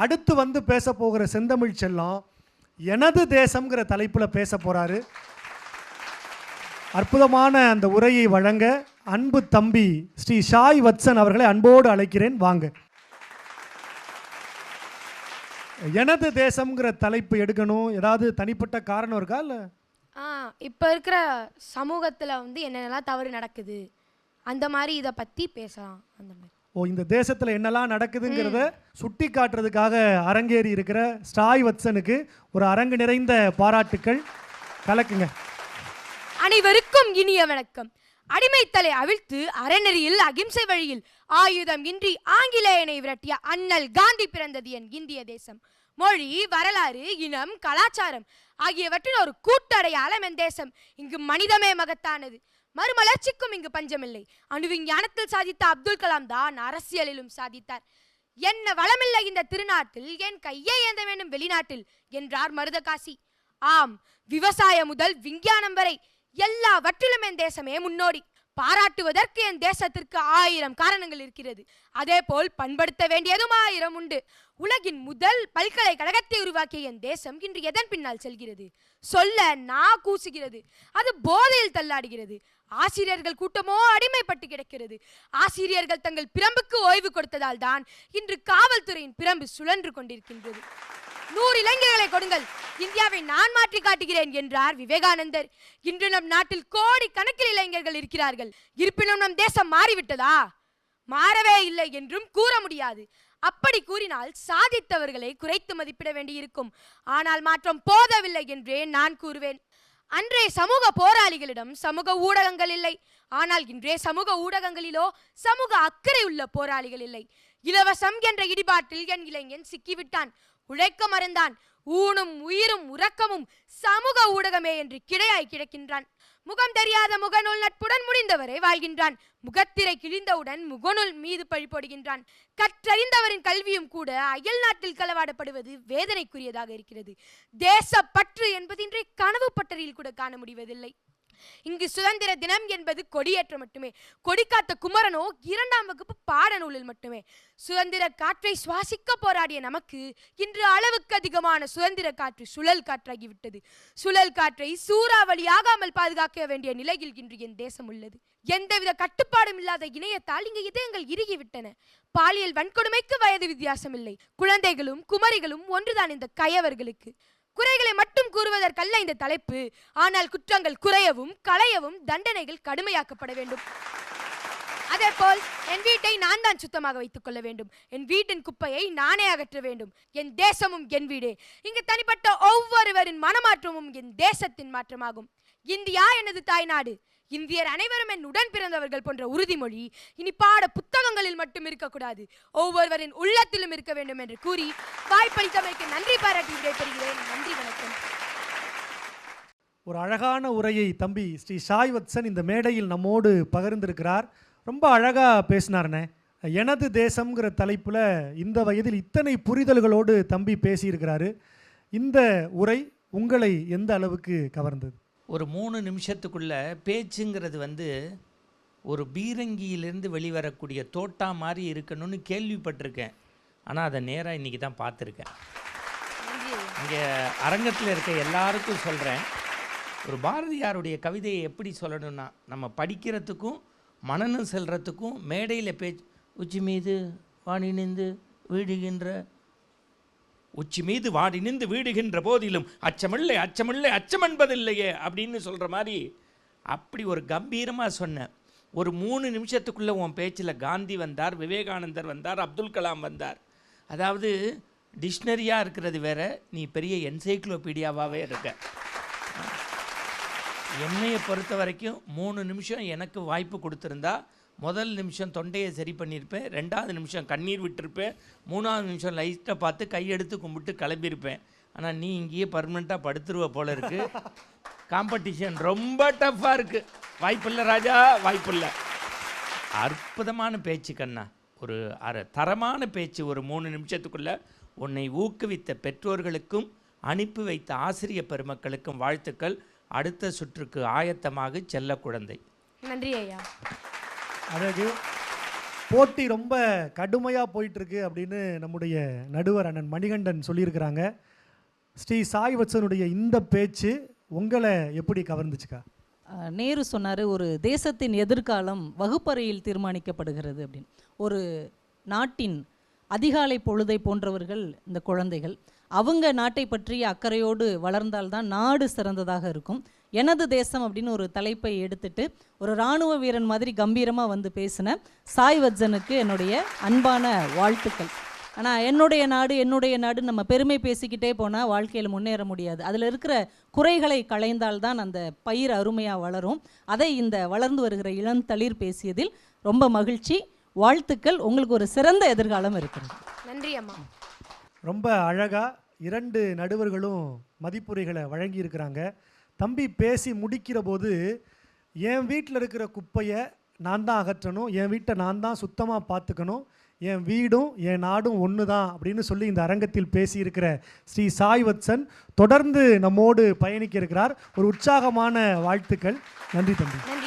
அடுத்து வந்து பேச போகிற செந்தமிழ் செல்லம் எனது தேசம்ங்கிற தலைப்பில் பேச போகிறாரு அற்புதமான அந்த உரையை வழங்க அன்பு தம்பி ஸ்ரீ ஷாய் வத்சன் அவர்களை அன்போடு அழைக்கிறேன். வாங்க. எனது தேசம்ங்கிற தலைப்பு எடுக்கணும். ஏதாவது தனிப்பட்ட காரணம் இருக்கா இல்லை? இப்போ இருக்கிற சமூகத்தில் வந்து என்னென்னலாம் தவறு நடக்குது? அந்த மாதிரி இதை பற்றி பேசலாம். அந்த மாதிரி. ஓ இந்த தேசத்தில் என்னெல்லாம் நடக்குதுங்கிறத சுட்டி காட்டுறதுக்காக அரங்கேறி இருக்கிற ஸ்டாய் வத்சனுக்கு ஒரு அரங்கு நிறைந்த பாராட்டுக்கள். கலக்குங்க. அனைவருக்கும் இனிய வணக்கம். அடிமைத்தலை அவிழ்த்து அறநெறியில் அகிம்சை வழியில் ஆயுதம் இன்றி ஆங்கிலேயனை விரட்டிய அண்ணல் காந்தி பிறந்தது என் இந்திய தேசம். மொழி வரலாறு இனம் கலாச்சாரம் ஆகியவற்றின் ஒரு கூட்டடையாளம் என் தேசம். இங்கு மனிதமே மகத்தானது மறுமலர்ச்சிக்கும் இங்கு பஞ்சமில்லை. அணுவிஞ்ஞானத்தில் சாதித்த அப்துல் கலாம் தான் அரசியலிலும் சாதித்தார். என்ன வளமில்லை இந்த திருநாட்டில் என் கையை ஏந்த வேண்டும் வெளிநாட்டில் என்றார் மருதகாசி ஆம் விவசாயம் முதல் விஞ்ஞானம் வரை எல்லாவற்றிலும் என் தேசமே முன்னோடி. பாராட்டுவதற்கு என் தேசத்திற்கு ஆயிரம் காரணங்கள் இருக்கிறது. அதே போல் பண்படுத்த வேண்டியதும் ஆயிரம் உண்டு. உலகின் முதல் பல்கலைக்கழகத்தை உருவாக்கிய என் தேசம் இன்று எதன் பின்னால் செல்கிறது? சொல்ல நா கூசுகிறது. அது போதையில் தள்ளாடுகிறது. ஆசிரியர்கள் கூட்டமோ அடிமைப்பட்டு கிடக்கிறது. ஆசிரியர்கள் தங்கள் பிரம்புக்கு ஓய்வு கொடுத்ததால் தான் இன்று காவல்துறையின் பிரம்பு சுழன்று கொண்டிருக்கின்றது. நூறு இளைஞர்களை கொடுங்கள். இந்தியாவை நான் மாற்றி காட்டுகிறேன் என்றார் விவேகானந்தர். இன்று நம் நாட்டில் கோடி கணக்கில் இளைஞர்கள் இருக்கிறார்கள். இருப்பினும் நம் தேசம் மாறிவிட்டதா? மாறவே இல்லை என்றும் கூற முடியாது. அப்படி கூறினால் சாதித்தவர்களை குறைத்து மதிப்பிட வேண்டியிருக்கும். ஆனால் மாற்றம் போதவில்லை என்றே நான் கூறுவேன். அன்றைய சமூக போராளிகளிடம் சமூக ஊடகங்கள் இல்லை. ஆனால் இன்றைய சமூக ஊடகங்களிலோ சமூக அக்கறை உள்ள போராளிகள் இல்லை. இலவசம் என்ற இடிபாட்டில் என் இளைஞன் சிக்கிவிட்டான். உழைக்க மறந்தான் ஊனும் உயிரும் உறக்கமும் சமூக ஊடகமே என்று கிடையாய் கிடக்கின்றான். முகம் தெரியாத முகநூல் நட்புடன் முடிந்தவரை வாழ்கின்றான். முகத்திரை கிழிந்தவுடன் முகநூல் மீது பழி போடுகின்றான். கற்றறிந்தவரின் கல்வியும் கூட அயல் நாட்டில் களவாடப்படுவது வேதனைக்குரியதாக இருக்கிறது. தேசப்பற்று என்பது இன்றைய கனவு பட்டறையில் கூட காண முடிவதில்லை. இங்கு சுதந்திர தினம் என்பது கொடியேற்றம் மட்டுமே. கொடி காத்த குமரனோ இரண்டாம் வகுப்பு பாடநூலில் மட்டுமே. சுதந்திர காற்றை சுவாசிக்க போராடிய நமக்கு இன்று அளவுக்கு அதிகமான சுதந்திர காற்று சுழல் காற்றாகிவிட்டது. சுழல் காற்றை சூறாவளியாகாமல் பாதுகாக்க வேண்டிய நிலையில் இன்று என் தேசம் உள்ளது. எந்தவித கட்டுப்பாடும் இல்லாத இணையத்தால் இங்கு இதயங்கள் இறுகிவிட்டன. பாலியல் வன்கொடுமைக்கு வயது வித்தியாசம் இல்லை குழந்தைகளும் குமரிகளும் ஒன்றுதான் இந்த கயவர்களுக்கு. குறைகளை மட்டும் கூறுவதற்கல்ல இந்த தலைப்பு. ஆனால் குற்றங்கள் குறையவும் களையவும் தண்டனைகள் கடுமையாக்கப்பட வேண்டும். அதேபோல் என் வீட்டை நான் தான் சுத்தமாக வைத்துக் கொள்ள வேண்டும். என் வீட்டின் குப்பையை நானே அகற்ற வேண்டும். என் தேசமும் என் வீடே. இங்கு தனிப்பட்ட ஒவ்வொருவரின் மனமாற்றமும் என் தேசத்தின் மாற்றமாகும். இந்தியா எனது தாய்நாடு. இந்தியர் அனைவரும் என் உடன் பிறந்தவர்கள் போன்ற உறுதிமொழி இனி பாட புத்தகங்களில் மட்டும் இருக்கக்கூடாது. ஒவ்வொருவரின் உள்ளத்திலும் இருக்க வேண்டும் என்று கூறி வாய்ப்பளித்தமைக்கு நன்றி பாராட்டி விடைபெறுகிறேன். நன்றி வணக்கம். ஒரு அழகான உரையை தம்பி ஸ்ரீ ஷாய் வத்சன் இந்த மேடையில் நம்மோடு பகிர்ந்திருக்கிறார். ரொம்ப அழகாக பேசினார்ண்ணே எனது தேசம்ங்கிற தலைப்பில் இந்த வயதில் இத்தனை புரிதல்களோடு தம்பி பேசியிருக்கிறாரு. இந்த உரை உங்களை எந்த அளவுக்கு கவர்ந்தது? ஒரு மூணு நிமிஷத்துக்குள்ள பேச்சுங்கிறது வந்து ஒரு பீரங்கியிலிருந்து வெளிவரக்கூடிய தோட்டா மாதிரி இருக்கணும்னு கேள்விப்பட்டிருக்கேன். ஆனால் அதை நேராக இன்றைக்கி தான் பார்த்துருக்கேன். இங்கே அரங்கத்தில் இருக்க எல்லாருக்கும் சொல்கிறேன் ஒரு பாரதியாருடைய கவிதையை எப்படி சொல்லணும்னா நம்ம படிக்கிறதுக்கும் மனநம் செல்கிறதுக்கும் மேடையில் பேச்சு உச்சி மீது வாணி நின்று வீடுகின்ற உச்சி மீது வாடி நின்று வீடுகின்ற போதிலும் அச்சமில்லை அச்சமில்லை அச்சம் என்பதில்லையே அப்படின்னு சொல்கிற மாதிரி அப்படி ஒரு கம்பீரமாக சொன்னேன் ஒரு மூணு நிமிஷத்துக்குள்ளே உன் பேச்சில் காந்தி வந்தார் விவேகானந்தர் வந்தார் அப்துல் கலாம் வந்தார். அதாவது டிக்ஷனரியாக இருக்கிறது வேற நீ பெரிய என்சைக்ளோபீடியாவாகவே இருக்க. என்னையை பொறுத்த வரைக்கும் மூணு நிமிஷம் எனக்கு வாய்ப்பு கொடுத்துருந்தா முதல் நிமிஷம் தொண்டையை சரி பண்ணியிருப்பேன் ரெண்டாவது நிமிஷம் கண்ணீர் விட்டிருப்பேன் மூணாவது நிமிஷம் லைட்டாக பார்த்து கையெடுத்து கும்பிட்டு கிளம்பியிருப்பேன். ஆனால் நீ இங்கேயே பர்மனெண்ட்டாக படுத்துருவ போல இருக்கு. காம்படிஷன் ரொம்ப டஃப்பாக இருக்குது வாய்ப்பில்லை ராஜா வாய்ப்பில்லை அற்புதமான பேச்சு கண்ணா. ஒரு அர தரமான பேச்சு ஒரு மூணு நிமிஷத்துக்குள்ளே உன்னை ஊக்குவித்த பெற்றோர்களுக்கும் அனுப்பி வைத்த ஆசிரிய பெருமக்களுக்கும் வாழ்த்துக்கள். அடுத்த சுற்றுக்கு ஆயத்தமாக செல்ல குழந்தை. நன்றி ஐயா. அழகு போட்டி ரொம்ப கடுமையாக போயிட்டுருக்கு அப்படின்னு நம்முடைய நடுவர் அண்ணன் மணிகண்டன் சொல்லியிருக்கிறாங்க. ஸ்ரீ சாய் வச்சனுடைய இந்த பேச்சு உங்களை எப்படி கவர்ந்துச்சுக்கா? நேரு சொன்னார் ஒரு தேசத்தின் எதிர்காலம் வகுப்பறையில் தீர்மானிக்கப்படுகிறது அப்படின்னு. ஒரு நாட்டின் அதிகாலை பொழுதை போன்றவர்கள் இந்த குழந்தைகள் அவங்க நாட்டை பற்றிய அக்கறையோடு வளர்ந்தால்தான் நாடு சிறந்ததாக இருக்கும். எனது தேசம் அப்படின்னு ஒரு தலைப்பை எடுத்துட்டு ஒரு இராணுவ வீரன் மாதிரி கம்பீரமாக வந்து பேசின சாய் வத்சனுக்கு என்னுடைய அன்பான வாழ்த்துக்கள். ஆனால் என்னுடைய நாடு என்னுடைய நாடு நம்ம பெருமை பேசிக்கிட்டே போனால் வாழ்க்கையில் முன்னேற முடியாது. அதில் இருக்கிற குறைகளை களைந்தால்தான் அந்த பயிர் அருமையாக வளரும். அதை இந்த வளர்ந்து வருகிற இளந்தளிர் பேசியதில் ரொம்ப மகிழ்ச்சி. வாழ்த்துக்கள். உங்களுக்கு ஒரு சிறந்த எதிர்காலம் இருக்கிறது. நன்றி அம்மா. ரொம்ப அழகாக இரண்டு நடுவர்களும் மதிப்புரைகளை வழங்கியிருக்கிறாங்க. தம்பி பேசி முடிக்கிற போது என் வீட்டில் இருக்கிற குப்பையை நான் தான் அகற்றணும் என் வீட்டை நான் தான் சுத்தமாக பார்த்துக்கணும் என் வீடும் என் நாடும் ஒன்று தான் அப்படின்னு சொல்லி இந்த அரங்கத்தில் பேசியிருக்கிற ஸ்ரீ சாய் வத்சன் தொடர்ந்து நம்மோடு பயணிக்க இருக்கிறார் ஒரு உற்சாகமான வாழ்த்துக்கள். நன்றி தம்பி. நன்றி